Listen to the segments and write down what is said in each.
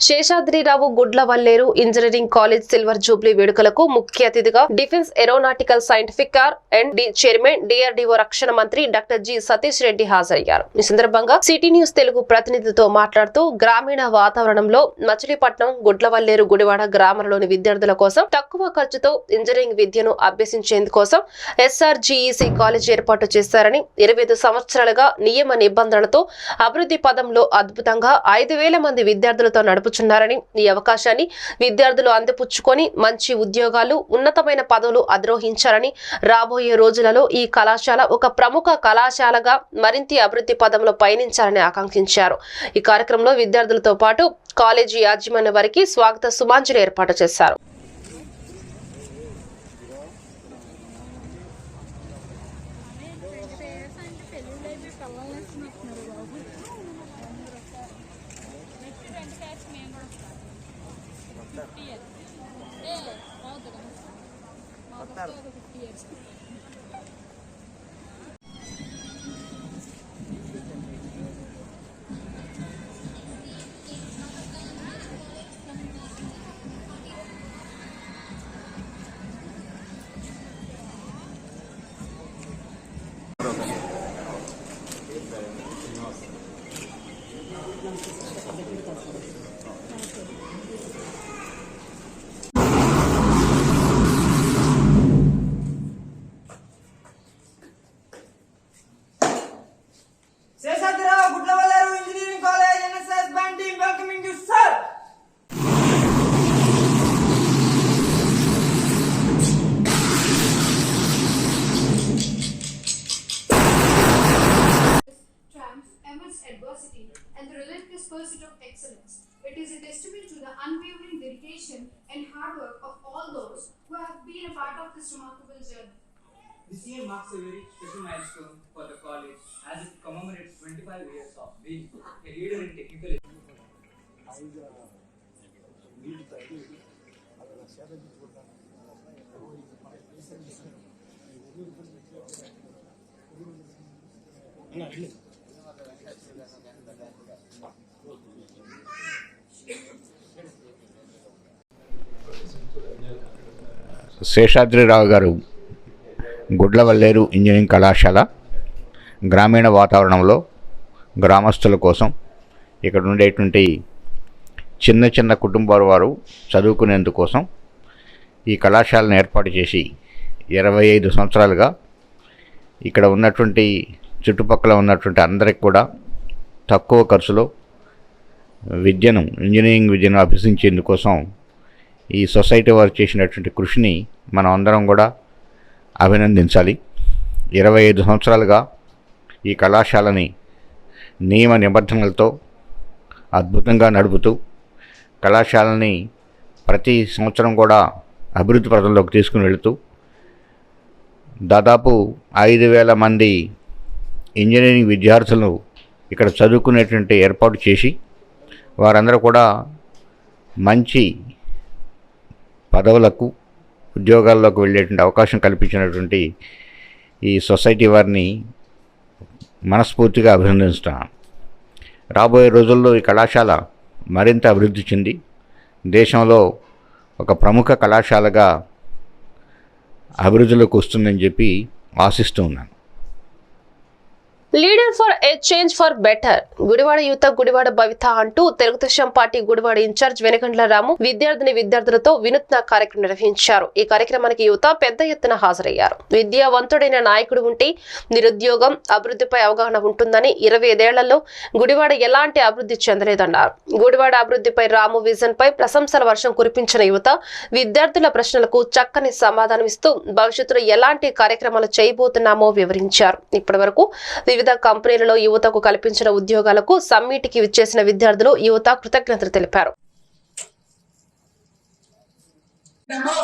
Seshadrirao Gudlavalleru engineering college silver jubilee వేడుకలకు ముఖ్య అతిథిగా defence aeronautical scientific car and D chairman DRDO రక్షణ మంత్రి డాక్టర్ జి సతీష్ రెడ్డి హాజరయ్యారు. ఈ సందర్భంగా సిటీ న్యూస్ తెలుగు ప్రతినిధితో మాట్లాడుతూ గ్రామీణ వాతావరణంలో మచిలీపట్నం గుడ్లవల్లేరు గుడివాడ గ్రామంలోని విద్యార్థుల కోసం తక్కువ ఖర్చుతో ఇంజనీరింగ్ విద్యను అభ్యసించేందుకోసం ఎస్ఆర్జీఈసీ కాలేజ్ ఏర్పాటు చేశారని ఇరవై ఐదు సంవత్సరాలుగా నియమ నిబంధనలతో అభివృద్ధి పదంలో అద్భుతంగా ఐదు వేల మంది విద్యార్థులతో నడుపు నడుపుచున్నారని ఈ అవకాశాన్ని విద్యార్థులు అందిపుచ్చుకొని మంచి ఉద్యోగాలు ఉన్నతమైన పదవులు అధిరోహించారని రాబోయే రోజులలో ఈ కళాశాల ఒక ప్రముఖ కళాశాలగా మరింత అభివృద్ధి పదంలో పయనించాలని ఆకాంక్షించారు. ఈ కార్యక్రమంలో విద్యార్థులతో పాటు కాలేజీ యాజమాన్య వారికి స్వాగత సుమాంజలి ఏర్పాటు చేశారు. Seshadrirao relentless of excellence. It is a testament to the unwavering dedication and hard work of all those who have been a part of this remarkable journey. This year marks a very special milestone for the college as it commemorates 25 years of being a leader in technical Seshadrirao గారు Gudlavalleru engineering కళాశాల గ్రామీణ వాతావరణంలో గ్రామస్తుల కోసం ఇక్కడ ఉండేటువంటి చిన్న చిన్న కుటుంబాల వారు చదువుకునేందుకోసం ఈ కళాశాలను ఏర్పాటు చేసి ఇరవై ఐదు సంవత్సరాలుగా ఇక్కడ ఉన్నటువంటి చుట్టుపక్కల ఉన్నటువంటి అందరికి కూడా తక్కువ ఖర్చులో విద్యను ఇంజనీరింగ్ విద్యను అభ్యసించేందుకోసం ఈ సొసైటీ వారు చేసినటువంటి కృషిని మనం అందరం కూడా అభినందించాలి. ఇరవై ఐదు సంవత్సరాలుగా ఈ కళాశాలని నియమ నిబంధనలతో అద్భుతంగా నడుపుతూ కళాశాలని ప్రతి సంవత్సరం కూడా అభివృద్ధి పథంలోకి తీసుకుని వెళుతూ దాదాపు ఐదు వేల మంది ఇంజనీరింగ్ విద్యార్థులు ఇక్కడ చదువుకునేటువంటి ఏర్పాటు చేసి వారందరూ కూడా మంచి పదవులకు ఉద్యోగాల్లోకి వెళ్ళేటువంటి అవకాశం కల్పించినటువంటి ఈ సొసైటీ వారిని మనస్ఫూర్తిగా అభినందిస్తున్నాను. రాబోయే రోజుల్లో ఈ కళాశాల మరింత అభివృద్ధి చెంది దేశంలో ఒక ప్రముఖ కళాశాలగా అభివృద్ధిలోకి వస్తుందని చెప్పి ఆశిస్తూ ఉన్నాను. Leader for a change for better Gudivada యువత గుడివాడ భవిత అంటూ తెలుగుదేశం పార్టీ గుడివాడ ఇన్ఛార్జ్ వెనకండ్ల రాము విద్యార్థిని విద్యార్థులతో వినూత్న కార్యక్రమం నిర్వహించారు. ఈ కార్యక్రమానికి యువత పెద్ద ఎత్తున హాజరయ్యారు. విద్యావంతుడైన నాయకుడు ఉంటే నిరుద్యోగం అభివృద్ధిపై అవగాహన ఉంటుందని ఇరవై ఐదేళ్ళలో గుడివాడ ఎలాంటి అభివృద్ధి చెందలేదన్నారు. గుడివాడ అభివృద్ధిపై రాము విజన్ పై ప్రశంసల వర్షం కురిపించిన యువత విద్యార్థుల ప్రశ్నలకు చక్కని సమాధానమిస్తూ భవిష్యత్తులో ఎలాంటి కార్యక్రమాలు చేయబోతున్నామో వివరించారు. ఇప్పటి వరకు వివిధ కంపెనీలలో యువతకు కల్పించిన ఉద్యోగాలకు సమ్మిట్కి విచ్చేసిన విద్యార్థులు యువత కృతజ్ఞతలు తెలిపారు.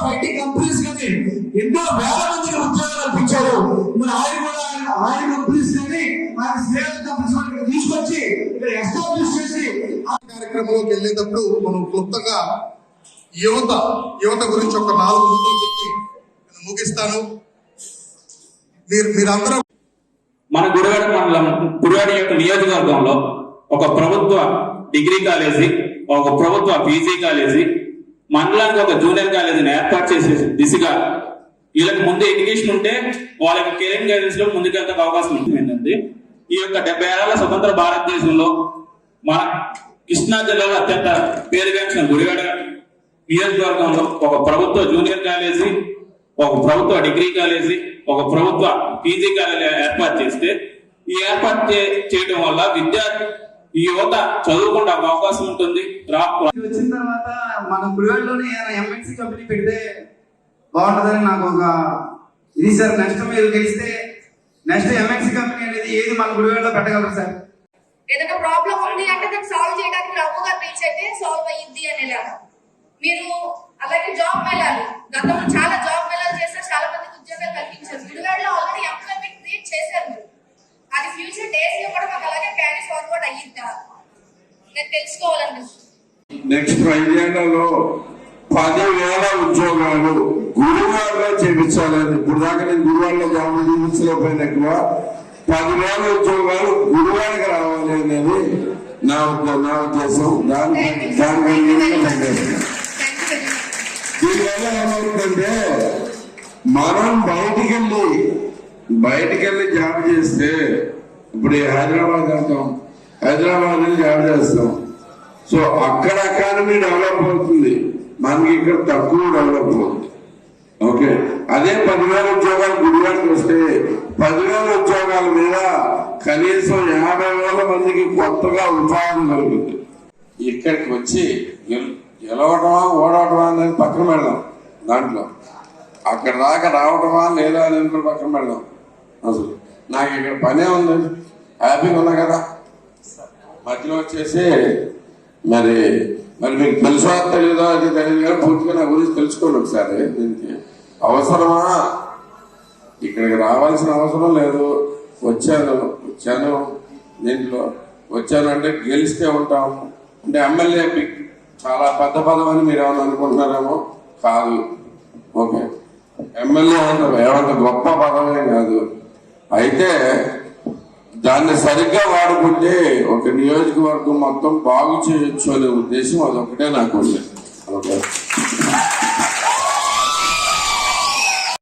ఐటీ కంపెనీస్ కానీ ఎన్నో వేల మందికి ఉద్యోగాలు మరి ఆయన కూడా ఆయన- కంపెనీస్ కానీ ఆయన కంపెనీస్ తీసుకొచ్చి ఇక్కడ ఎస్టాబ్లిష్ చేసి ఆ కార్యక్రమంలోకి వెళ్ళేటప్పుడు మనం క్లుప్తంగా యువత యువత గురించి ఒక నాలుగు చెప్పి ముగిస్తాను. మీరు మీరందరూ మన గుడివాడ మండలం గుడివాడ యొక్క నియోజకవర్గంలో ఒక ప్రభుత్వ డిగ్రీ కాలేజీ ఒక ప్రభుత్వ పీజీ కాలేజీ మండలానికి ఒక జూనియర్ కాలేజీని ఏర్పాటు చేసే దిశగా వీళ్ళకి ముందు ఎడ్యుకేషన్ ఉంటే వాళ్ళకి కెరీర్ గైడెన్స్లో ముందుకెళ్తే అవకాశం ఉంటుంది ఈ యొక్క డెబ్బై ఏళ్ళ స్వతంత్ర భారతదేశంలో మన కృష్ణా జిల్లాలో అత్యంత పేరుగాంచిన గుడివాడ నియోజకవర్గంలో ఒక ప్రభుత్వ జూనియర్ కాలేజీ ఒక ప్రభుత్వ డిగ్రీ కాలేజీ ఒక ప్రభుత్వ పీజీ కాలేజీ ఏర్పాటు చేస్తే ఈ ఏర్పాటు చే- చేయడం వల్ల విద్యార్థి ఈ యువత చదువుకుంటే ఒక అవకాశం ఉంటుంది. వచ్చిన తర్వాత మన గుడివాడలోనే ఎంఎన్సీ కంపెనీ పెడితే బాగుంటుందని నాకు ఒక ఇది సార్ నెక్స్ట్ మీరు గెలిస్తే నెక్స్ట్ ఎంఎన్సీ కంపెనీ అనేది ఏది మన గుడివాడలో పెట్టగలరు సార్? ఏదైనా ప్రాబ్లం ఉంది అంటే దాన్ని సాల్వ్ చేయడానికి రవ్వుగా రీచ్ అయితే సాల్వ్ అయ్యిద్ది అనేలాగా. మీరు అలాగే జాబ్ మేళాలు. గతంలో చాలా జాబ్ మేళాలు చేశారు చాలా మందికి ఉద్యోగాలు కల్పించారు. గుడివాడలో ఆల్రెడీ ఎంప్లాయ్మెంట్ క్రియేట్ చేశారు మీరు. అది ఫ్యూచర్ డేస్లో కూడా మాకు అలాగే క్యారీ ఫార్వర్డ్ అయ్యిద్దా? నేను తెలుసుకోవాలనిపిస్తుంది నెక్స్ట్ ఐదేళ్ళలో పదివేల ఉద్యోగాలు గురువాడలో చేపించాలని ఇప్పుడు దాకా నేను గురువాడలో జాబ్ చూపించలేకపోయిన ఎక్కువ. పదివేల ఉద్యోగాలు గురువాడకి రావాలి అనేది నా నా ఉద్దేశం. దాని దాని దీనివల్ల ఏమవుతుందంటే మనం బయటికి వెళ్ళి బయటికి వెళ్ళి జాబ్ చేస్తే ఇప్పుడు హైదరాబాద్ వెళ్తాం హైదరాబాద్ వెళ్ళి జాబ్ చేస్తాం. సో అక్కడ ఎకానమీ డెవలప్ అవుతుంది. మనకి ఇక్కడ తక్కువ డెవలప్ అవుతుంది. ఓకే? అదే పదివేల ఉద్యోగాలు గుడివాడికి వస్తే పదివేల ఉద్యోగాల మీద కనీసం యాభై వేల మందికి కొత్తగా ఉపాధి కలుగుతుంది. ఇక్కడికి వచ్చి గెల్- గెలవటమా ఓడవటమా అనేది పక్కన పెడదాం దాంట్లో. అక్కడ దాకా రావటమా లేదా అనేది కూడా పక్కన పెడదాం. అసలు నాకు ఇక్కడ పనే ఉంది. హ్యాపీగా ఉన్నా కదా? మధ్యలో వచ్చేసి మరి మరి మీకు తెలుసా తెలియదా అది తెలియదు కానీ పూర్తిగా నా గురించి తెలుసుకోండి ఒకసారి. దీనికి అవసరమా? ఇక్కడికి రావాల్సిన అవసరం లేదు. వచ్చాను వచ్చాను. దీంట్లో వచ్చానంటే గెలిస్తే ఉంటాము. అంటే ఎమ్మెల్యే చాలా పెద్ద పదం అని మీరు ఏమైనా అనుకుంటున్నారేమో? కాదు. ఓకే. ఎమ్మెల్యే అంత ఏమంత గొప్ప పదమే కాదు. అయితే దాన్ని సరిగ్గా వాడుకుంటే ఒక నియోజకవర్గం మొత్తం బాగు చేయొచ్చు అనే ఉద్దేశం అదొకటే నాకు ఉంది. ఓకే.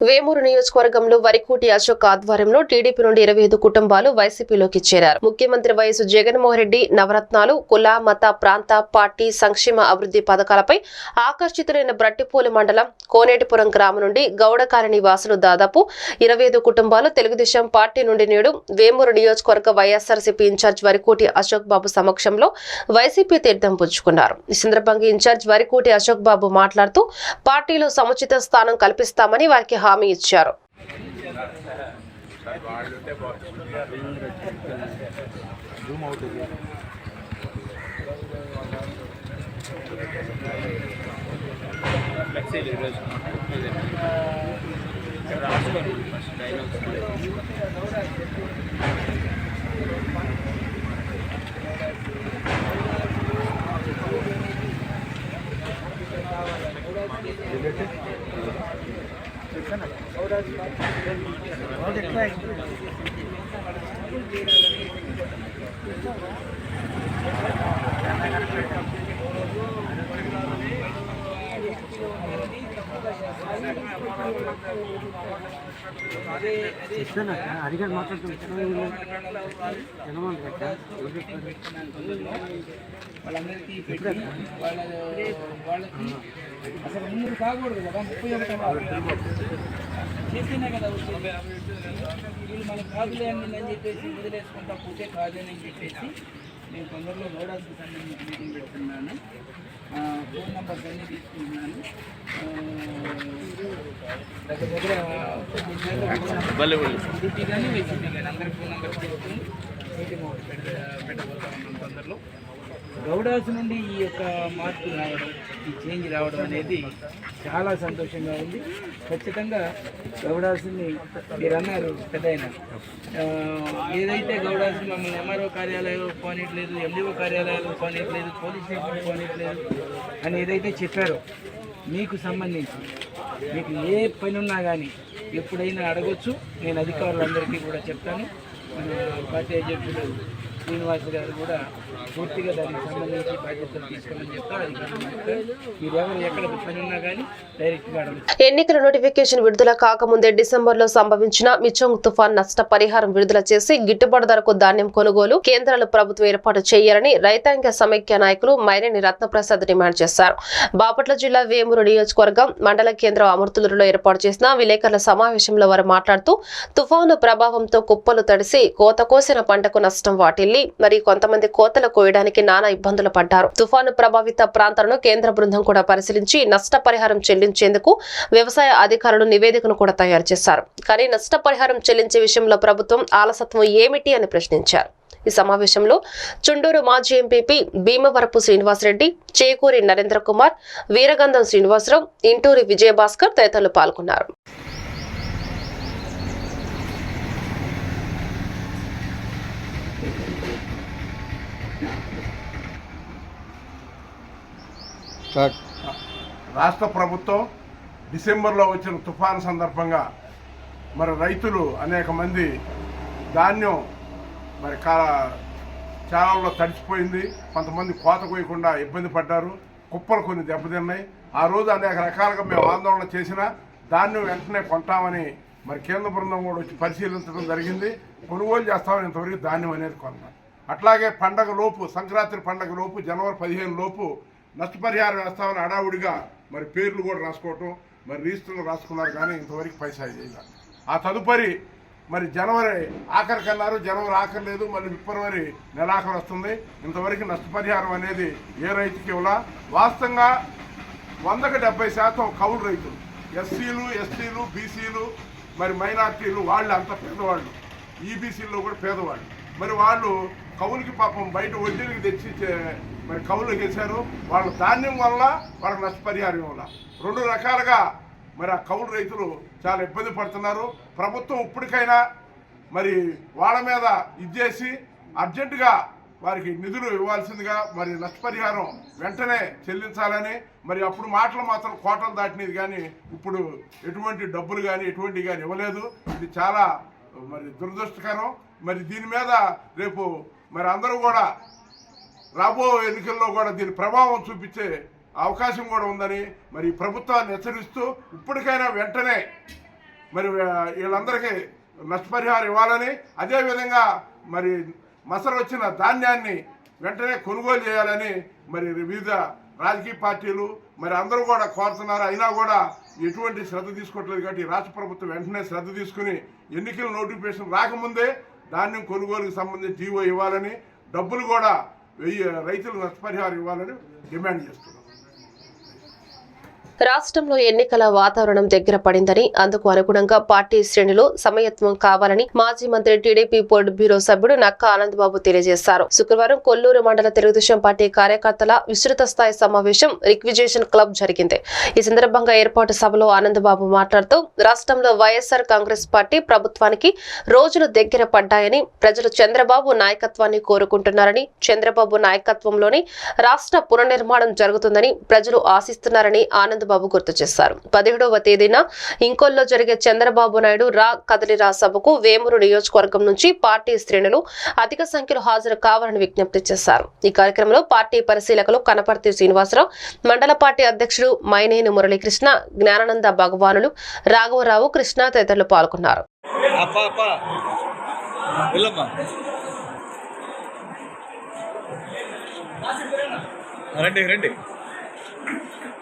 వేమూరు నియోజకవర్గంలో వరికోటి అశోక్ ఆధ్వర్యంలో టీడీపీ నుండి ఇరవై ఐదు కుటుంబాలు వైసీపీలోకి చేరారు. ముఖ్యమంత్రి వైఎస్ జగన్మోహన్ రెడ్డి నవరత్నాలు కుల మత ప్రాంత పార్టీ సంక్షేమ అభివృద్ధి పథకాలపై ఆకర్షితులైన బ్రట్టిపూలి మండలం కోనేటిపురం గ్రామం నుండి గౌడకాలనీ వాసులు దాదాపు ఇరవై ఐదు కుటుంబాలు తెలుగుదేశం పార్టీ నుండి నేడు వేమూరు నియోజకవర్గ వైఎస్ఆర్సీపీ ఇన్ఛార్జ్ వరికోటి అశోక్ బాబు సమక్షంలో వైసీపీ తీర్థం పుచ్చుకున్నారు. ఈ సందర్భంగా ఇన్ఛార్జ్ వరికోటి అశోక్ బాబు మాట్లాడుతూ పార్టీలో సముచిత స్థానం కల్పిస్తామని వారికి హామీ ఇచ్చారు. వాళ్ళందరికీ పెట్టి వాళ్ళ వాళ్ళకి అసలు ముందు కాకూడదు కదా ముప్పై ఒకటి చేస్తేనే కదా వచ్చేది. వీళ్ళు మనకు కాదులే అని చెప్పేసి వదిలేసుకుంటా పోతే కాదని చెప్పేసి నేను తొందరలో గౌడాకి సంబంధించి మీటింగ్ పెడుతున్నాను. ఫోన్ నెంబర్స్ అన్నీ తీసుకుంటున్నాను. దగ్గర కానీ వైసీపీ కానీ అందరి ఫోన్ నెంబర్స్ తీసుకుని మీటింగ్ ఒకటి పెట్ట పెట్టబోతున్నాం తొందరలో. గౌడాస్ నుండి ఈ యొక్క మార్పు రావడం ఈ చేంజ్ రావడం అనేది చాలా సంతోషంగా ఉంది. ఖచ్చితంగా గౌడాసుని మీరు అన్నారు పెద్ద ఏదైతే గౌడాస్ మమ్మల్ని ఎంఆర్ఓ కార్యాలయం పోనీయట్లేదు ఎండిఓ కార్యాలయాలు పోనీయట్లేదు పోలీస్ స్టేషన్ పోనీయట్లేదు అని ఏదైతే చెప్పారో మీకు సంబంధించి మీకు ఏ పని ఉన్నా కానీ ఎప్పుడైనా అడగొచ్చు. నేను అధికారులందరికీ కూడా చెప్తాను. మన పార్టీ అధ్యక్షుడు శ్రీనివాస్ గారు కూడా పూర్తిగా దానికి సంబంధించి బాధ్యతలు తీసుకోమని ఎన్నికల నోటిఫికేషన్ విడుదల కాకముందే డిసెంబర్లో సంభవించిన మిచోంగ్ తుఫాన్ నష్ట పరిహారం విడుదల చేసి గిట్టుబాటు ధరకు ధాన్యం కొనుగోలు కేంద్రాలు ప్రభుత్వం ఏర్పాటు చేయాలని రైతాంగ సమైక్య నాయకులు మైరేని రత్నప్రసాద్ డిమాండ్ చేశారు. బాపట్ల జిల్లా వేమూరు నియోజకవర్గం మండల కేంద్రం అమృతులలో ఏర్పాటు చేసిన విలేకరుల సమావేశంలో వారు మాట్లాడుతూ తుఫాను ప్రభావంతో కుప్పలు తడిసి కోత కోసిన పంటకు నష్టం వాటిల్లి మరి కొంతమంది కోత కోతలు కోయడానికి నానా ఇబ్బందులు పడ్డారు. తుఫాను ప్రభావిత ప్రాంతాలను కేంద్ర బృందం కూడా పరిశీలించి నష్టపరిహారం చెల్లించేందుకు వ్యవసాయ అధికారులు నివేదికను కూడా తయారు చేశారు. కానీ నష్టపరిహారం చెల్లించే విషయంలో ప్రభుత్వం ఆలసత్వం ఏమిటి అని ప్రశ్నించారు. ఈ సమావేశంలో చుండూరు మాజీ ఎంపీపీ భీమవరపు శ్రీనివాసరెడ్డి చేకూరి నరేంద్ర కుమార్ వీరగంధం శ్రీనివాసరావు ఇంటూరి విజయభాస్కర్ తదితరులు పాల్గొన్నారు. రాష్ట్ర ప్రభుత్వం డిసెంబర్లో వచ్చిన తుఫాను సందర్భంగా మరి రైతులు అనేక మంది ధాన్యం మరి కా చాలాలో తడిచిపోయింది కొంతమంది కోత కోయకుండా ఇబ్బంది పడ్డారు. కుప్పలు కొన్ని దెబ్బతిన్నాయి. ఆ రోజు అనేక రకాలుగా మేము ఆందోళన చేసినా ధాన్యం వెంటనే కొంటామని మరి కేంద్ర బృందం కూడా వచ్చి పరిశీలించడం జరిగింది. కొనుగోలు చేస్తామని ఇంతవరకు ధాన్యం అనేది కొన్నాం. అట్లాగే పండగ లోపు సంక్రాంతి పండగ లోపు జనవరి పదిహేను లోపు నష్టపరిహారం వేస్తామని అడావుడిగా మరి పేర్లు కూడా రాసుకోవటం మరి రిజిస్టర్లు రాసుకున్నారు కానీ ఇంతవరకు పైసా చేయాలి ఆ తదుపరి మరి జనవరి ఆఖరికి అన్నారు జనవరి ఆఖరి లేదు మళ్ళీ ఫిబ్రవరి నెలాఖరు వస్తుంది. ఇంతవరకు నష్టపరిహారం అనేది ఏ రైతుకి ఇవ్వాల? వాస్తవంగా వందకు డెబ్బై శాతం కౌలు రైతులు. ఎస్సీలు ఎస్టీలు బీసీలు మరి మైనార్టీలు వాళ్ళు అంత పేదవాళ్ళు ఈబీసీల్లో కూడా పేదవాళ్ళు. మరి వాళ్ళు కవులకి పాపం బయట వడ్డీలకి తెచ్చి మరి కవులు వేశారు వాళ్ళ ధాన్యం వల్ల వాళ్ళకి నష్టపరిహారం వల్ల. రెండు రకాలుగా మరి ఆ కౌలు రైతులు చాలా ఇబ్బంది పడుతున్నారు. ప్రభుత్వం ఇప్పటికైనా మరి వాళ్ళ మీద ఇచ్చేసి అర్జెంటుగా వారికి నిధులు ఇవ్వాల్సిందిగా మరి నష్టపరిహారం వెంటనే చెల్లించాలని మరి అప్పుడు మాటలు మాత్రం కోటలు దాటినది కానీ ఇప్పుడు ఎటువంటి డబ్బులు కానీ ఎటువంటి కానీ ఇవ్వలేదు. ఇది చాలా మరి దురదృష్టకరం. మరి దీని మీద రేపు మరి అందరూ కూడా రాబో ఎన్నికల్లో కూడా దీని ప్రభావం చూపించే అవకాశం కూడా ఉందని మరి ప్రభుత్వాన్ని హెచ్చరిస్తూ ఇప్పటికైనా వెంటనే మరి వీళ్ళందరికీ నష్టపరిహారం ఇవ్వాలని అదేవిధంగా మరి మసలు వచ్చిన ధాన్యాన్ని వెంటనే కొనుగోలు చేయాలని మరి వివిధ రాజకీయ పార్టీలు మరి అందరూ కూడా కోరుతున్నారు. అయినా కూడా ఎటువంటి శ్రద్ధ తీసుకోవట్లేదు కాబట్టి రాష్ట్ర ప్రభుత్వం వెంటనే శ్రద్ధ తీసుకుని ఎన్నికల నోటిఫికేషన్ రాకముందే ధాన్యం కొనుగోలుకు సంబంధించి జీవో ఇవ్వాలని డబ్బులు కూడా వెయ్యి రైతులకు నష్టపరిహారం ఇవ్వాలని డిమాండ్ చేస్తున్నాం. రాష్ట్రంలో ఎన్నికల వాతావరణం దగ్గర పడిందని అందుకు అనుగుణంగా పార్టీ శ్రేణులు సమయత్వం కావాలని మాజీ మంత్రి టీడీపీ పోలిట్ బ్యూరో సభ్యుడు నక్క ఆనందబాబు తెలియజేశారు. శుక్రవారం కొల్లూరు మండల తెలుగుదేశం పార్టీ కార్యకర్తల విస్తృత స్థాయి సమావేశం రిక్విజేషన్ క్లబ్ జరిగింది. ఈ సందర్భంగా ఏర్పాటు సభలో ఆనందబాబు మాట్లాడుతూ రాష్ట్రంలో వైఎస్ఆర్ కాంగ్రెస్ పార్టీ ప్రభుత్వానికి రోజులు దగ్గర పడ్డాయని ప్రజలు చంద్రబాబు నాయకత్వాన్ని కోరుకుంటున్నారని చంద్రబాబు నాయకత్వంలోని రాష్ట్ర పునర్నిర్మాణం జరుగుతుందని ప్రజలు ఆశిస్తున్నారని చంద్రబాబు గుర్తు చేశారు. పదిహేడవ తేదీన ఇంకొల్లో జరిగే చంద్రబాబు నాయుడు రా కదలిరా సభకు వేమూరు నియోజకవర్గం నుంచి పార్టీ శ్రేణులు అధిక సంఖ్యలో హాజరు కావాలని విజ్ఞప్తి చేశారు. ఈ కార్యక్రమంలో పార్టీ పరిశీలకులు కనపర్తి శ్రీనివాసరావు మండల పార్టీ అధ్యక్షుడు మైనేని మురళీకృష్ణ జ్ఞానానంద భగవానులు రాఘవరావు కృష్ణ తదితరులు పాల్గొన్నారు. రండి రండి.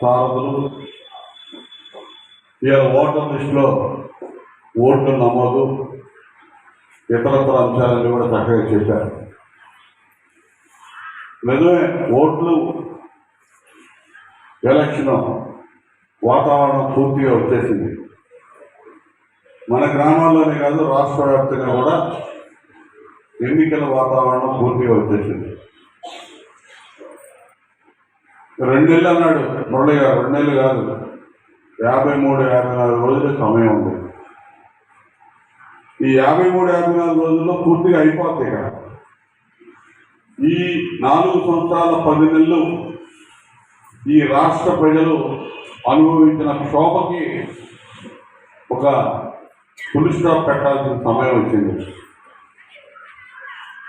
సారథులు ఇవాళ ఓటర్ లిస్టులో ఓట్లు నమోదు ఇతరత్ర అంశాలన్నీ కూడా చక్కగా చెప్పారు. నిజమే ఓట్లు ఎలక్షన్ వాతావరణం పూర్తిగా వచ్చేసింది. మన గ్రామాల్లోనే కాదు రాష్ట్ర వ్యాప్తంగా కూడా ఎన్నికల వాతావరణం పూర్తిగా వచ్చేసింది. రెండేళ్ళు అన్నాడు మురళి గారు రెండేళ్ళు కాదు యాభై మూడు యాభై నాలుగు రోజులు సమయం ఉంది. ఈ యాభై మూడు యాభై నాలుగు రోజుల్లో పూర్తిగా అయిపోతాయి కదా. ఈ నాలుగు సంవత్సరాల పది నెలలు ఈ రాష్ట్ర ప్రజలు అనుభవించిన క్షోభకి ఒక ఫుల్ స్టాప్ పెట్టాల్సిన సమయం వచ్చింది.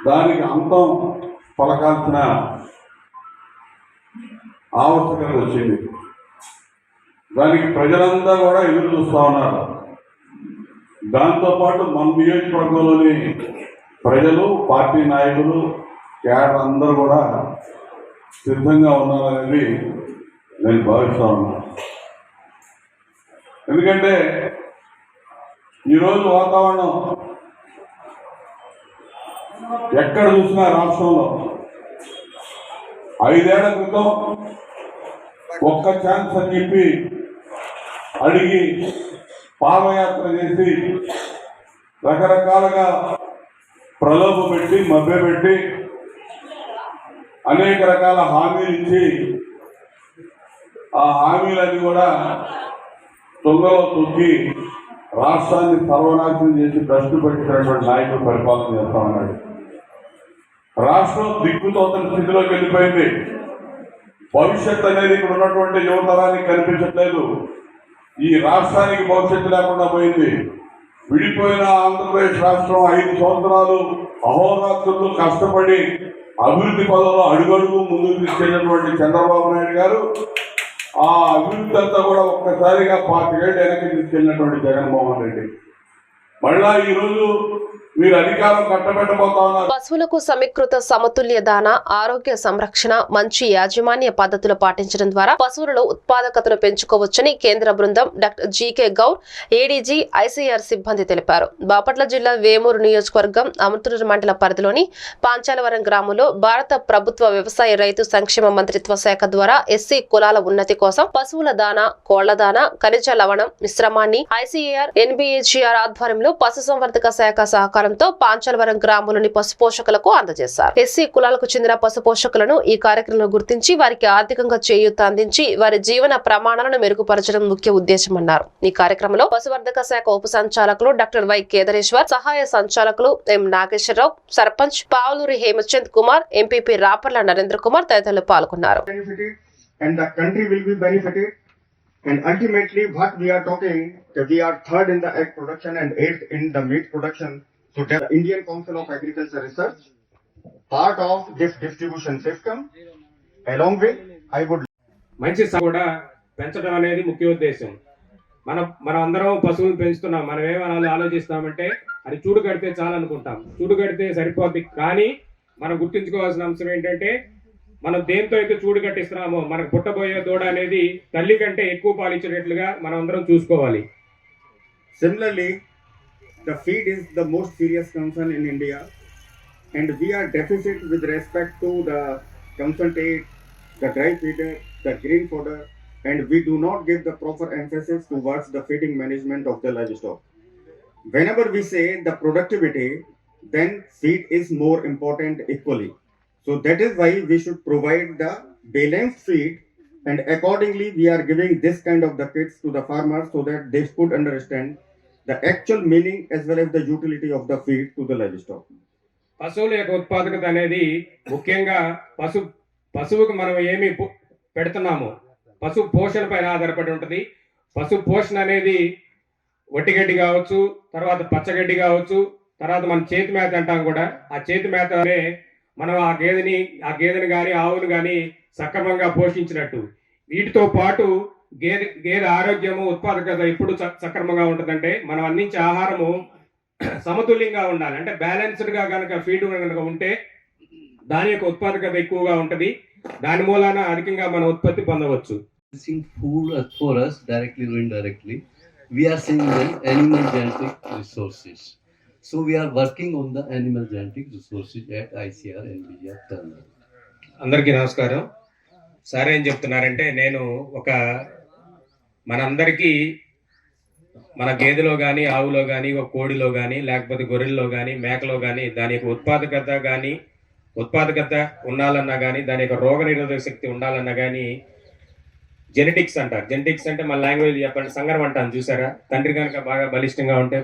దానికి అంతం పలకాల్సిన ఆవశ్యకత వచ్చింది. దానికి ప్రజలంతా కూడా ఎదురు చూస్తూ ఉన్నారు. దాంతోపాటు మన నియోజకవర్గంలోని ప్రజలు పార్టీ నాయకులు క్యాడర్ అందరూ కూడా సిద్ధంగా ఉన్నారనేది నేను భావిస్తా ఉన్నాను ఎందుకంటే ఈరోజు వాతావరణం ఎక్కడ చూసినా రాష్ట్రంలో ఐదేళ్ళ క్రితం ఒక్క ఛాన్స్ అని చెప్పి అడిగి పాదయాత్ర చేసి రకరకాలుగా ప్రలోభ పెట్టి మభ్యపెట్టి అనేక రకాల హామీలు ఇచ్చి ఆ హామీలన్నీ కూడా తొందరలో తొక్కి రాష్ట్రాన్ని సర్వనాశనం చేసి భ్రష్టు పెట్టినటువంటి నాయకుడు పరిపాలన చేస్తా ఉన్నాడు. రాష్ట్రం దిక్కుతోతని స్థితిలోకి వెళ్ళిపోయింది. భవిష్యత్ అనేది ఇక్కడ ఉన్నటువంటి యువతరానికి కనిపించట్లేదు. ఈ రాష్ట్రానికి భవిష్యత్తు లేకుండా పోయింది. విడిపోయిన ఆంధ్రప్రదేశ్ రాష్ట్రం ఐదు సంవత్సరాలు అహోరాత్రులు కష్టపడి అభివృద్ధి పదంలో అడుగడుగు ముందుకు తీసుకెళ్ళినటువంటి చంద్రబాబు నాయుడు గారు ఆ అభివృద్ధి అంతా కూడా ఒక్కసారిగా పాతికేళ్ళు వెనక్కి తీసుకెళ్ళినటువంటి జగన్మోహన్ రెడ్డి. మళ్ళా ఈరోజు పశువులకు సమీకృత సమతుల్య దాన ఆరోగ్య సంరక్షణ మంచి యాజమాన్య పద్ధతులు పాటించడం ద్వారా పశువులలో ఉత్పాదకతను పెంచుకోవచ్చని కేంద్ర బృందం doctor GK Gaur ADG ICR సిబ్బంది తెలిపారు. బాపట్ల జిల్లా వేమూరు నియోజకవర్గం అమృతూరు మండల పరిధిలోని పాంచాలవరం గ్రామంలో భారత ప్రభుత్వ వ్యవసాయ రైతు సంక్షేమ మంత్రిత్వ శాఖ ద్వారా ఎస్సీ కులాల ఉన్నతి కోసం పశువుల దాన కోళ్ళ దాన ఖనిజ లవణం మిశ్రమాన్ని ఐసీఆర్ ఎన్బిఏజీఆర్ ఆధ్వర్యంలో పశుసంవర్ధక శాఖ సహకారంతో పాంచలవరం గ్రామంలోని పశుపోషకులకు అందజేశారు ఎస్సీ కులాలకు చెందిన పశుపోషకులను ఈ కార్యక్రమంలో గుర్తించి వారికి ఆర్థికంగా చేయూత అందించి వారి జీవన ప్రమాణాలను మెరుగుపరచడం ముఖ్య ఉద్దేశమన్నారు ఈ కార్యక్రమంలో పశువర్ధక శాఖ ఉప సంచాలకులు డాక్టర్ వై కేదరేశ్వర్ సహాయ సంచాలకులు ఎం నాగేశ్వరరావు సర్పంచ్ పావులూరి హేమచంద్ కుమార్ ఎంపీపీ రాపర్ల నరేంద్ర కుమార్ తదితరులు పాల్గొన్నారు and the country will be benefited. And ultimately, what we are talking, that we are third in the egg production and eighth in the meat production. So the Indian Council of Agriculture Research, part of this distribution system, along with, I would మంచి స- కూడా పెంచడం అనేది ముఖ్య ఉద్దేశం. మనం మనం అందరం పశువులు పెంచుతున్నాం. మనం ఏమని ఆలోచిస్తామంటే అది చూడు కడితే చాలు అనుకుంటాం. చూడు కడితే సరిపోద్ది. కానీ మనం గుర్తుంచుకోవాల్సిన అంశం ఏంటంటే మనం దేంతో అయితే చూడు కట్టిస్తున్నామో మనకు పుట్టబోయే దూడ అనేది తల్లి కంటే ఎక్కువ పాలించేటట్లుగా మనం అందరం చూసుకోవాలి. Similarly, the feed is the most serious concern in India, and we are deficit with respect to the concentrate, the dry feeder, the green fodder, and we do not give the proper emphasis towards the feeding management of the livestock. Whenever we say the productivity, then feed is more important equally. So that is why we should provide the balanced feed and accordingly we are giving this kind of the kits to the farmers so that they could understand the actual meaning as well as the utility of the feed to the livestock. పశువుల యొక్క ఉత్పాదకత అనేది ముఖ్యంగా పశు పశువుకు మనం ఏమి పెడుతున్నామో పశు పోషణ పైన ఆధారపడి ఉంటుంది. పశు పోషణ అనేది వట్టిగడ్డి కావచ్చు తర్వాత పచ్చగడ్డి కావచ్చు తర్వాత మన చేతి మేత అంటాం కూడా. ఆ చేతి మేతనే మనం ఆ గేదెని ఆ గేదెని కానీ ఆవును కానీ సక్రమంగా పోషించినట్టు. వీటితో పాటు గేదె గేదె ఆరోగ్యము ఉత్పాదకత ఎప్పుడు సక్రమంగా ఉంటుందంటే మనం అందించే ఆహారము సమతుల్యంగా ఉండాలి. అంటే బ్యాలెన్స్డ్గా కనుక ఫీడ్ కనుక ఉంటే దాని యొక్క ఉత్పాదకత ఎక్కువగా ఉంటుంది. దాని మూలాన అధికంగా మనం ఉత్పత్తి పొందవచ్చు. Food for us directly indirectly we are sing the animal genetic resources so we are working on the animal genetic resources at ICR అందరికీ నమస్కారం. సరే ఏం చెప్తున్నారంటే నేను ఒక మనందరికీ మన గేదెలో కానీ ఆవులో కానీ ఒక కోడిలో కానీ లేకపోతే గొర్రెల్లో కానీ మేకలో కానీ దాని యొక్క ఉత్పాదకత కానీ ఉత్పాదకత ఉండాలన్నా కానీ దాని యొక్క రోగనిరోధక శక్తి ఉండాలన్నా కానీ జెనెటిక్స్ అంటారు జెనెటిక్స్ అంటే మన లాంగ్వేజ్ చెప్పండి. సంగరం అంటాను చూసారా? తండ్రి కనుక బాగా బలిష్టంగా ఉంటే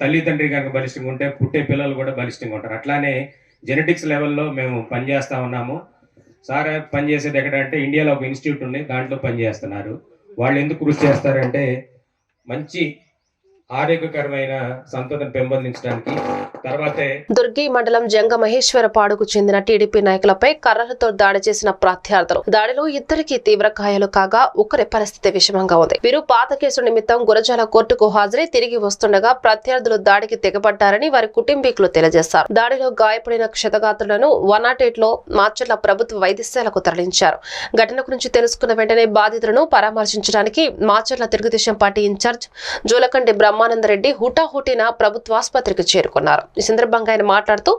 తల్లి తండ్రి కనుక బలిష్టంగా ఉంటే పుట్టే పిల్లలు కూడా బలిష్టంగా ఉంటారు. అట్లానే జెనెటిక్స్ లెవెల్లో మేము పనిచేస్తా ఉన్నాము. సార్ పనిచేసేది ఎక్కడ అంటే ఇండియాలో ఒక ఇన్స్టిట్యూట్ ఉంది దాంట్లో పనిచేస్తున్నారు. వాళ్ళు ఎందుకు కృషి చేస్తారంటే మంచి ఆరోగ్యకరమైన సంతతిని పెంపొందించడానికి తర్వాతే దుర్గి మండలం జంగ మహేశ్వరపాడుకు చెందిన టీడీపీ నాయకులపై కర్రలతో దాడి చేసిన ప్రత్యర్థులు దాడిలో ఇద్దరికి తీవ్ర గాయాలు కాగా ఒకరి పరిస్థితి విషమంగా ఉంది. వీరు పాత కేసు నిమిత్తం గురజాల కోర్టుకు హాజరై తిరిగి వస్తుండగా ప్రత్యర్థులు దాడికి తెగబడ్డారని వారి కుటుంబీకులు తెలియజేశారు. దాడిలో గాయపడిన క్షతగాత్రులను వన్ నాట్ ఎయిట్లో మార్చర్ల ప్రభుత్వ వైద్యశాలకు తరలించారు. ఘటన గురించి తెలుసుకున్న వెంటనే బాధితులను పరామర్శించడానికి మాచర్ల తెలుగుదేశం పార్టీ ఇన్ఛార్జ్ జోలకండి బ్రహ్మానందరెడ్డి హుటాహుటిన ప్రభుత్వ ఆసుపత్రికి చేరుకున్నారు. ఈ సందర్భంగా ఆయన మాట్లాడుతూ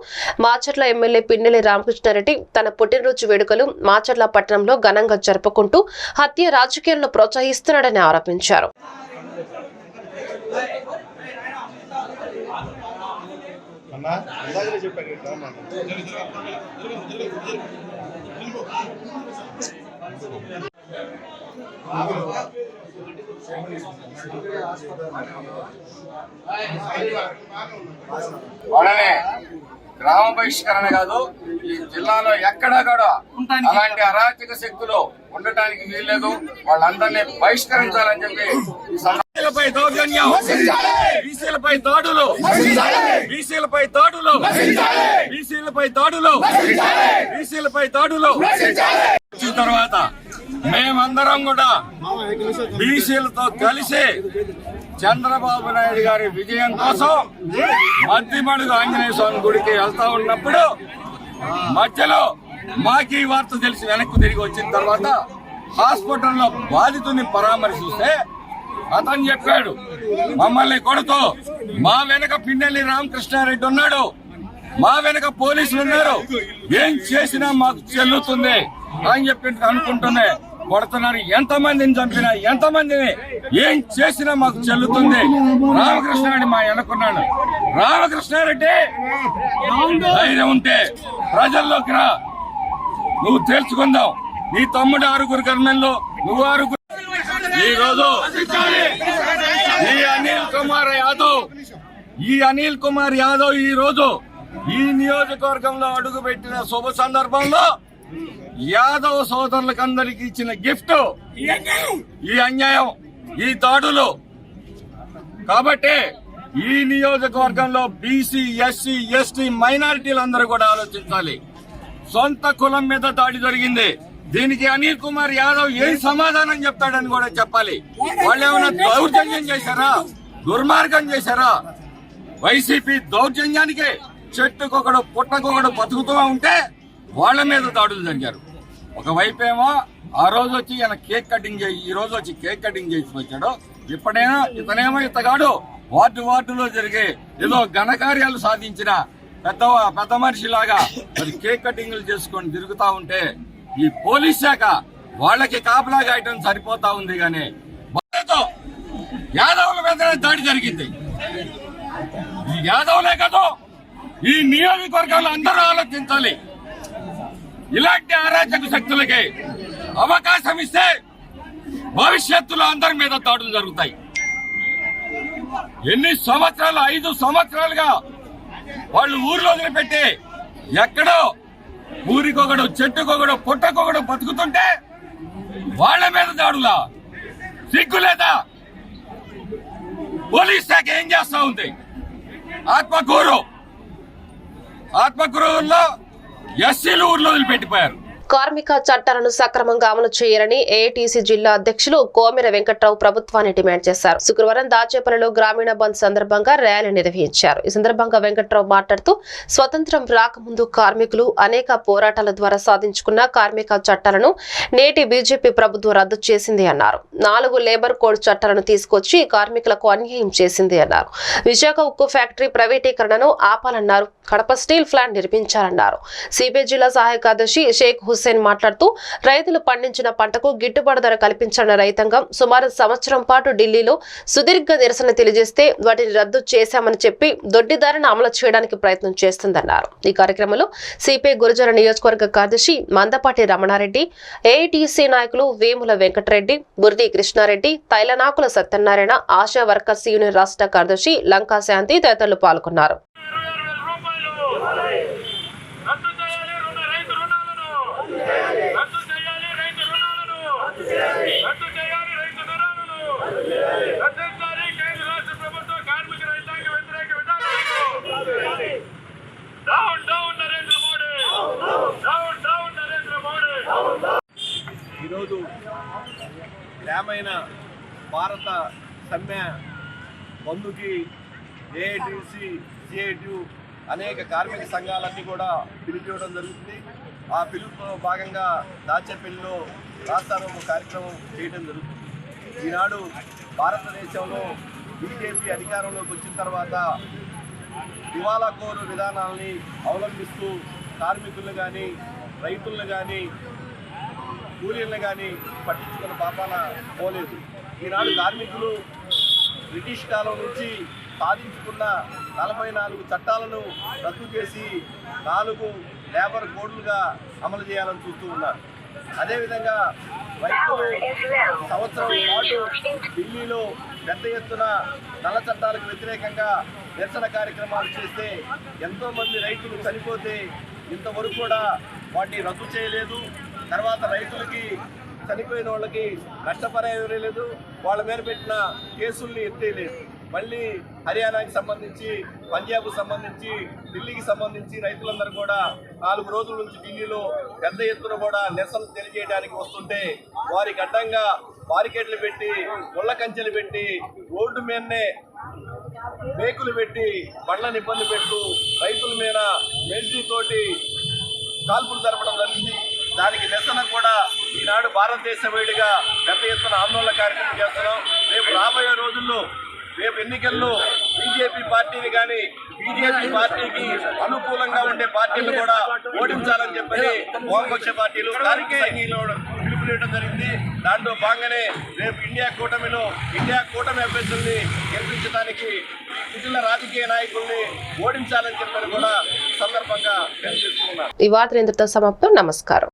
మాచర్ల ఎమ్మెల్యే పిన్నెల్లి రామకృష్ణారెడ్డి తన పుట్టినరోజు వేడుకలు మాచర్ల పట్టణంలో ఘనంగా జరుపుకుంటూ హత్య రాజకీయాలను ప్రోత్సహిస్తున్నాడని ఆరోపించారు. చెప్పాను గ్రామ బహిష్కరణ కాదు ఈ జిల్లాలో ఎక్కడా కూడా అలాంటి అరాచక శక్తులు ఉండటానికి వీల్లేదు. వాళ్ళందరినీ బహిష్కరించాలని చెప్పి ఈ సందర్భంపై దౌర్జన్యం బీసీలపై దాడులు బీసీలపై దాడులు బీసీలపై దాడులు బీసీలపై దాడులు. వచ్చిన తర్వాత మేమందరం కూడా బీసీలతో కలిసి చంద్రబాబు నాయుడు గారి విజయం కోసం మద్దిమడుగు ఆంజనేయ స్వామి గుడికి వెళ్తా ఉన్నప్పుడు మధ్యలో మాకు ఈ వార్త తెలిసి వెనక్కి తిరిగి వచ్చిన తర్వాత హాస్పిటల్లో బాధితుని పరామర్శిస్తే అతను చెప్పాడు మమ్మల్ని కొడుతూ మా వెనక పిన్నెల్లి రామకృష్ణారెడ్డి ఉన్నాడు. మా వెనక పోలీసులు ఉన్నారు. ఏం చేసినా మాకు చెల్లుతుంది అని చెప్పి అనుకుంటున్నాయి. కొడుతున్నారు. ఎంత మందిని చంపినా ఎంత మందిని ఏం చేసినా మాకు చెల్లుతుంది. రామకృష్ణారెడ్డి మా వెనకున్నాడు. రామకృష్ణారెడ్డి ధైర్యం ఉంటే ప్రజల్లోకి రా. నువ్వు తేల్చుకుందాం నీ తమ్ముడు ఆరుగురు కర్మల్లో నువ్వు ఆరుగురు ఈ రోజు ఈ అనిల్ కుమార్ యాదవ్ ఈ అనిల్ కుమార్ యాదవ్ ఈ రోజు ఈ నియోజకవర్గంలో అడుగు పెట్టిన శుభ సందర్భంలో యాదవ్ సోదరులకు అందరికి ఇచ్చిన గిఫ్ట్. ఈ అన్యాయం. ఈ దాడులు. కాబట్టి ఈ నియోజకవర్గంలో బీసీ ఎస్సీ ఎస్టీ మైనారిటీలందరూ కూడా ఆలోచించాలి. సొంత కులం మీద దాడి జరిగింది. దీనికి అనిల్ కుమార్ యాదవ్ ఏం సమాధానం చెప్తాడని కూడా చెప్పాలి. వాళ్ళు ఏమైనా దౌర్జన్యం చేశారా? దుర్మార్గం చేశారా? వైసీపీ దౌర్జన్యానికి చెట్టుకొకడు పుట్టకొకడు బతుకుతూ ఉంటే వాళ్ళ మీద దాడులు జరిగారు. ఒకవైపు ఏమో ఆ రోజు వచ్చి ఈయన కేక్ కటింగ్ చేయి ఈ రోజు వచ్చి కేక్ కటింగ్ చేసి వచ్చాడు. ఇప్పుడైనా ఇతనేమో ఇతగాడు వార్డు వార్డులో జరిగే ఏదో ఘనకార్యాలు సాధించిన పెద్ద పెద్ద మనిషిలాగా మరి కేక్ కటింగ్లు చేసుకొని తిరుగుతా ఉంటే ఈ పోలీస్ శాఖ వాళ్ళకి కాపలా గాయటం సరిపోతా ఉంది కానీ బాధతో యాదవుల మీద దాడి జరిగింది. ఈ యాదవులే కదా ఈ నియోజకవర్గాలు అందరూ ఆలోచించాలి. ఇలాంటి అరాచక శక్తులకి అవకాశం ఇస్తే భవిష్యత్తులో అందరి మీద దాడులు జరుగుతాయి. ఎన్ని సంవత్సరాలు ఐదు సంవత్సరాలుగా వాళ్ళు ఊర్లో వదిలిపెట్టి ఎక్కడో ఊరికొకడు చెట్టుకొకడు పుట్టకొకడు బతుకుతుంటే వాళ్ళ మీద దాడులా? సిగ్గు లేదా? పోలీస్ శాఖ ఏం చేస్తా ఉంది? ఆత్మకూరు. ఆత్మకూరులో ఎస్సీలు ఊర్లో వదిలిపెట్టిపోయారు. కార్మిక చట్టాలను సక్రమంగా అమలు చేయాలని ఏఐటీసీ జిల్లా అధ్యక్షులు కోమిర వెంకట్రావు ప్రభుత్వాన్ని డిమాండ్ చేశారు. శుక్రవారం దాచేపల్లిలో గ్రామీణ బంద్ సందర్భంగా ర్యాలీ నిర్వహించారు. ఈ సందర్భంగా వెంకట్రావు మాట్లాడుతూ స్వతంత్రం రాకముందు కార్మికులు అనేక పోరాటాల ద్వారా సాధించుకున్న కార్మిక చట్టాలను నేటి బీజేపీ ప్రభుత్వం రద్దు చేసింది అన్నారు. నాలుగు లేబర్ కోడ్ చట్టాలను తీసుకొచ్చి కార్మికులకు అన్యాయం చేసింది అన్నారు. విశాఖ ఉక్కు ఫ్యాక్టరీ ప్రైవేటీకరణను ఆపాలన్నారు. కడప స్టీల్ ప్లాంట్ నిర్మించాలన్నారు. సిపిఐ జిల్లా సహాయ కార్యదర్శి షేక్ హుసేన్ మాట్లాడుతూ రైతులు పండించిన పంటకు గిట్టుబాటు ధర కల్పించిన రైతాంగం సుమారు సంవత్సరం పాటు ఢిల్లీలో సుదీర్ఘ నిరసన తెలియజేస్తే వాటిని రద్దు చేశామని చెప్పి దొడ్డి ధరను అమలు చేయడానికి ప్రయత్నం చేస్తుందన్నారు. ఈ కార్యక్రమంలో సిపిఐ గురుజన నియోజకవర్గ కార్యదర్శి మందపాటి రమణారెడ్డి ఏఐటీసీ నాయకులు వేముల వెంకటరెడ్డి బుర్ది కృష్ణారెడ్డి తైలనాకుల సత్యనారాయణ ఆశా వర్కర్స్ యూనియన్ రాష్ట్ర కార్యదర్శి లంకా శాంతి తదితరులు పాల్గొన్నారు. ఈరోజు గ్రామీణ భారత సమ్మె బంధుకి ఏఐటిసి సిఐటి అనేక కార్మిక సంఘాలన్నీ కూడా పిలిపివ్వడం జరుగుతుంది. ఆ పిలుపులో భాగంగా దాచేపల్లిలో రాస్తారోకో కార్యక్రమం చేయడం జరుగుతుంది. ఈనాడు భారతదేశంలో బీజేపీ అధికారంలోకి వచ్చిన తర్వాత దివాలా కోరు విధానాల్ని అవలంబిస్తూ కార్మికులను కానీ రైతులను కానీ కూలీలను కానీ పట్టించుకున్న పాపాన పోలేదు. ఈనాడు కార్మికులు బ్రిటిష్ కాలం నుంచి సాధించుకున్న నలభై నాలుగు చట్టాలను రద్దు చేసి నాలుగు లేబర్ కోడ్లుగా అమలు చేయాలని చూస్తూ ఉన్నారు. అదేవిధంగా రైతులు సంవత్సరం పాటు ఢిల్లీలో పెద్ద ఎత్తున నల్ల చట్టాలకు వ్యతిరేకంగా నిరసన కార్యక్రమాలు చేస్తే ఎంతోమంది రైతులు చనిపోతే ఇంతవరకు కూడా వాటిని రద్దు చేయలేదు. తర్వాత రైతులకి చనిపోయిన వాళ్ళకి నష్టపరిహారం లేదు. వాళ్ళ మీద పెట్టిన కేసుల్ని ఎత్తేయలేదు మళ్ళీ హర్యానాకి సంబంధించి పంజాబ్కు సంబంధించి ఢిల్లీకి సంబంధించి రైతులందరూ కూడా నాలుగు రోజుల నుంచి ఢిల్లీలో పెద్ద ఎత్తున కూడా నిరసన తెలియజేయడానికి వస్తుంటే వారికి అడ్డంగా బారికేడ్లు పెట్టి ముళ్ళ కంచెలు పెట్టి రోడ్డు మీదనే మేకులు పెట్టి పండ్లను ఇబ్బంది పెట్టు రైతుల మీద మెల్టీ తోటి కాల్పులు జరపడం జరిగింది. దానికి నిరసన కూడా ఈనాడు భారతదేశ వేడిగా పెద్ద ఎత్తున ఆందోళన కార్యక్రమం చేస్తున్నాం. రేపు రాబోయే రోజుల్లో రేపు ఎన్నికల్లో బీజేపీ పార్టీని కానీ బీజేపీ పార్టీకి అనుకూలంగా ఉండే పార్టీలు కూడా ఓడించాలని చెప్పని వామపక్ష పార్టీలు దానికే సంఘీయులు పిలుపునివ్వడం జరిగింది. దాంట్లో భాగంగానే రేపు ఇండియా కూటమిలో ఇండియా కూటమి అభ్యర్థుల్ని గెలిపించడానికి ఈ రాజకీయ నాయకుల్ని ఓడించాలని చెప్పని కూడా సందర్భంగా తెలియజేసుకున్నారు ఈ వార్త ఇంతటితో సమాప్తం. నమస్కారం.